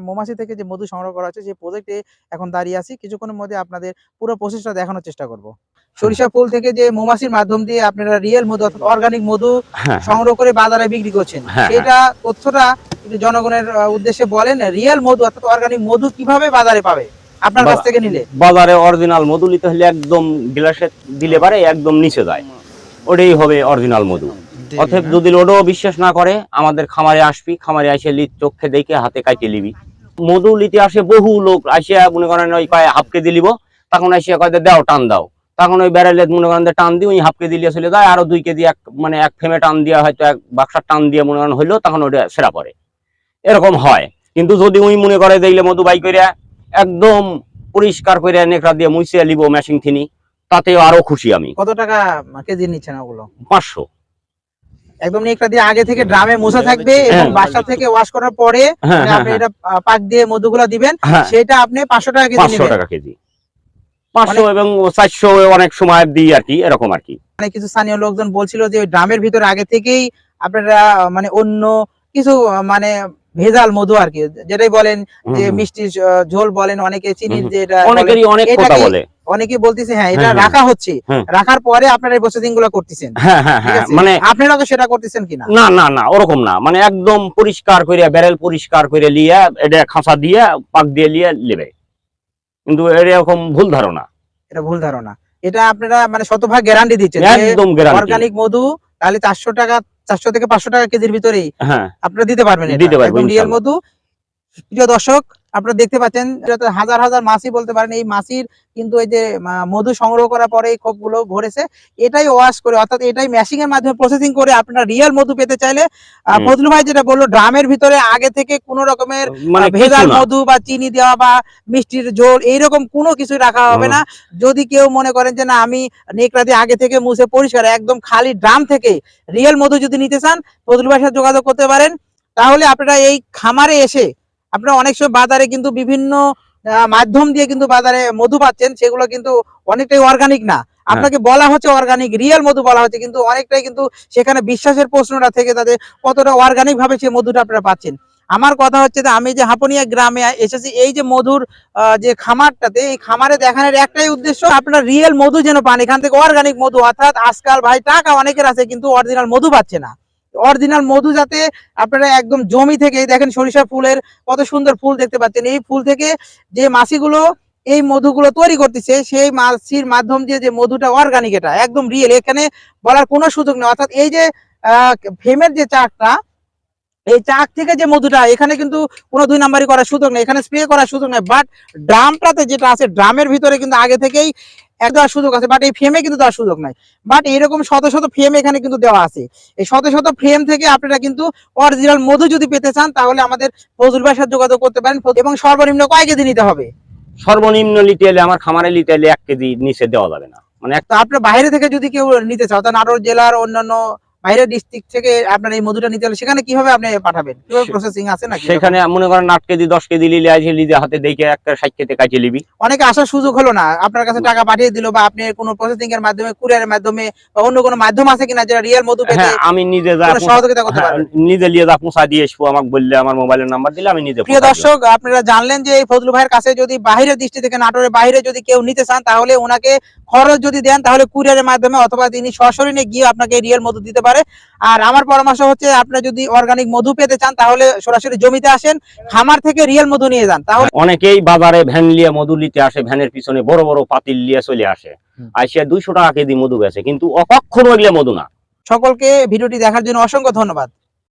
মৌমাছি থেকে যে মধু সংগ্রহ করা হচ্ছে সেই প্রজেক্টে এখন দাঁড়িয়ে আছি। কিছুক্ষণের মধ্যে আপনাদের পুরো প্রসেসটা দেখানোর চেষ্টা করব। সরিষা ফুল থেকে যে মৌমাছির মাধ্যম দিয়ে আপনারা রিয়েল মধু অর্থাৎ অর্গানিক মধু হ্যাঁ। সংগ্রহ করে বাজারে বিক্রি করছেন হ্যাঁ, সেটা তথ্যটা জনগণের উদ্দেশ্যে বলেন রিয়েল মধু অর্থাৎ অর্গানিক মধু কীভাবে বাজারে পাবে? আপনার কাছ থেকে নিলে। বাজারে অরিজিনাল মধু নিতে হলে একদম গ্লাসে দিলে পারে একদম নিচে যায়। ওটাই হবে অরিজিনাল মধু। অতএব যদি ওটাও বিশ্বাস না করে আমাদের খামারে আসবি খামারে এসে লিট চোখে দেখে হাতে কাইতে লিবি মধু লিতে আসে বহু লোক আসিয়া মনে করেন ওই কয় হাফ কেজি লিব তখন আসিয়া কয় দাও টান দাও। তখন ওই ব্যারেলে মনে করেন টান দিই ওই হাফ কেজি লিয়ে চলে যায় আরও দুই কেজি এক মানে এক ফেমে টান দিয়া হয়তো এক বাক্সার টান দিয়ে মনে করেন হইল তখন ওটা সেরা পড়ে। এরকম হয়। কিন্তু যদি উই মনে করে দেখলে মধু বাই করে একদম পরিষ্কার করে নেকড়া দিয়ে মুছিয়ে লিব মেশিন থিনি তাতেও আরও খুশি আমি। কত টাকা কেজি নিচ্ছেন ওগুলো? পাঁচশো। একদম একটা দিয়ে আগে থেকে ড্রামে মোছা থাকবে এবং হ্যাঁ। বাসা থেকে ওয়াশ করার পরে হ্যাঁ মানে হ্যাঁ। আপনি এটা পাক দিয়ে মধুগুলো দিবেন হ্যাঁ। সেটা আপনি পাঁচশো টাকা কেজি পাঁচশো নেবেন। টাকা কেজি। পাঁচশো এবং চারশো অনেক সময় দিই আর কি এরকম আর কি। মানে কিছু স্থানীয় লোকজন বলছিল যে ড্রামের ভিতরে আগে থেকেই আপনারা মানে অন্য কিছু মানে ভেজাল মধু আর কি যেটাই বলেন যে। মিষ্টি ঝোল বলেন অনেকে চিনি হুম। যে এটা অনেকেরই অনেক কথা বলে। অনেকেই বলতেছে হ্যাঁ এটা হ্যাঁ, হ্যাঁ। রাখা হচ্ছে। হ্যাঁ। রাখার পরে আপনারা এই প্রসেসিংগুলো করতেছেন? মানে আপনারা তো সেটা করতেছেন কিনা? না না না ওরকম না। মানে একদম পরিষ্কার করে ব্যারেল পরিষ্কার করে লিয়ে এটা খাঁচা দিয়ে পাক দিয়ে লিয়ে নেবে। কিন্তু এরকম ভুল ধারণা। এটা ভুল ধারণা। এটা আপনারা মানে শতভাগ গ্যারান্টি দিচ্ছেন একদম গ্যারান্টি অর্গানিক মধু তাহলে চারশো টাকা চারশো থেকে পাঁচশো টাকা কেজির ভিতরেই হ্যাঁ। আপনারা দিতে পারবেন এটা। দিতে পারবেন রিয়েল মধু। প্রিয় দর্শক আপনারা দেখতে পাচ্ছেন হাজার হাজার মাছি বলতে পারেন এই মাছির কিন্তু এই যে মধু সংগ্রহ করার পরে এই খোপগুলো ভরেছে। এটাই ওয়াশ করে অর্থাৎ এটাই মেশিং এর মাধ্যমে প্রসেসিং করে আপনারা রিয়েল মধু পেতে চাইলে। ফজলু ভাই যেটা বলল ড্রামের ভিতরে আগে থেকে কোন রকমের মানে ভেজাল মধু বা চিনি দেওয়া বা মিষ্টির ঝোল এইরকম কোনো কিছু রাখা হবে না। যদি কেউ মনে করেন যে না আমি নেকড়া দিয়ে আগে থেকে মুছে পরিষ্কার একদম খালি ড্রাম থেকে রিয়েল মধু যদি নিতে চান ফজলু ভাইয়ের সাথে যোগাযোগ করতে পারেন। তাহলে আপনারা এই খামারে এসে আপনারা অনেক সময় বাজারে কিন্তু বিভিন্ন মাধ্যম দিয়ে কিন্তু বাজারে মধু পাচ্ছেন সেগুলো কিন্তু অনেকটাই অর্গানিক না। আপনাকে বলা হচ্ছে অর্গানিক রিয়েল মধু বলা হচ্ছে কিন্তু অনেকটাই কিন্তু সেখানে বিশ্বাসের প্রশ্নটা থেকে তাদের কতটা অর্গানিক ভাবে সেই মধুটা আপনারা পাচ্ছেন। আমার কথা হচ্ছে যে আমি যে হাপনিয়া গ্রামে এসেছি এই যে মধুর আহ, যে খামারটাতে এই খামারে দেখানোর একটাই উদ্দেশ্য আপনার রিয়েল মধু যেন পান এখান থেকে অর্গানিক মধু অর্থাৎ আজকাল ভাই টাকা অনেকের আছে কিন্তু অরিজিনাল মধু পাচ্ছে না। অরিজিনাল মধু যাতে আপনারা একদম জমি থেকে দেখেন সরিষা ফুলের কত সুন্দর ফুল দেখতে পাচ্ছেন। এই ফুল থেকে যে মাছিগুলো এই মধুগুলো তৈরি করতেছে, সেই মাছির মাধ্যম দিয়ে যে মধুটা অর্গানিক এটা, একদম রিয়েল এখানে বলার কোনো সুযোগ নেই। অর্থাৎ এই যে ফেমের যে চাকটা, এই চাক থেকে যে মধুটা, এখানে কিন্তু কোনো দুই নাম্বারই করার সুযোগ নেই। এখানে স্প্রে করার সুযোগ নেই। বাট ড্রামটাতে যেটা আছে ড্রামের ভিতরে কিন্তু আগে থেকেই এক দেওয়ার সুযোগ আছে বাট এই ফ্রেমে কিন্তু দেওয়ার সুযোগ নাই। বাট এরকম শত শত ফ্রেম এখানে কিন্তু দেওয়া আছে। এই শত শত ফ্রেম থেকে আপনারা কিন্তু অরিজিনাল মধু যদি পেতে চান তাহলে আমাদের ফজুল ভাইয়ের সাথে যোগাযোগ করতে পারেন। এবং সর্বনিম্ন কয় কেজি নিতে হবে? সর্বনিম্ন লিতে এলে আমার খামারে লিতে এলে এক কেজি নিচে দেওয়া যাবে না। মানে একটা আপনার বাইরে থেকে যদি কেউ নিতে চাও তাহলে নাটোর জেলার অন্যান্য বাইরের ডিস্ট্রিক্ট থেকে আপনার এই মধুটা নিতে হলে সেখানে কীভাবে আপনি পাঠাবেন? কীভাবে প্রসেসিং আছে নাকি? সেখানে মনে করেন আট কেজি দশ কেজি লিলে আছে হাতে দেখে একটা ষাট কেটে কাটিয়ে লিবি অনেকে আসার সুযোগ হলো না। আপনার কাছে টাকা পাঠিয়ে দিল বা আপনি কোনো প্রসেসিং এর মাধ্যমে কুরিয়ারের মাধ্যমে বা অন্য কোনো মাধ্যম আছে কিনা যেটা রিয়েল মধু পেতে হ্যাঁ আমি নিজে যা সহযোগিতা করতে হ্যাঁ, পারবেন? নিজে লিয়ে যা পৌঁছা দিয়ে আসব আমাকে বললে আমার মোবাইলের নাম্বার দিলে আমি নিজে প্রিয় দর্শক আপনারা জানলেন যে এই ফজলু ভাইয়ের কাছে যদি বাইরের দৃষ্টি থেকে নাটোরের বাইরে যদি কেউ নিতে চান তাহলে ওনাকে খরচ যদি দেন তাহলে কুরিয়ারের মাধ্যমে অথবা তিনি সরাসরি গিয়ে আপনাকে রিয়েল মধু দিতে পারে। আর আমার পরামর্শ হচ্ছে আপনারা যদি অর্গানিক মধু পেতে চান তাহলে সরাসরি জমিতে আসেন খামার থেকে রিয়েল মধু নিয়ে যান। তাহলে অনেকেই বাজারে ভ্যান লিয়ে মধু নিতে আসে ভ্যানের পিছনে বড় বড় পাতিল লিয়ে চলে আসে। আসিয়া দুইশো টাকা কেজি মধু বেছে কিন্তু কখনো এগুলো মধু না। সকলকে ভিডিওটি দেখার জন্য অসংখ্য ধন্যবাদ।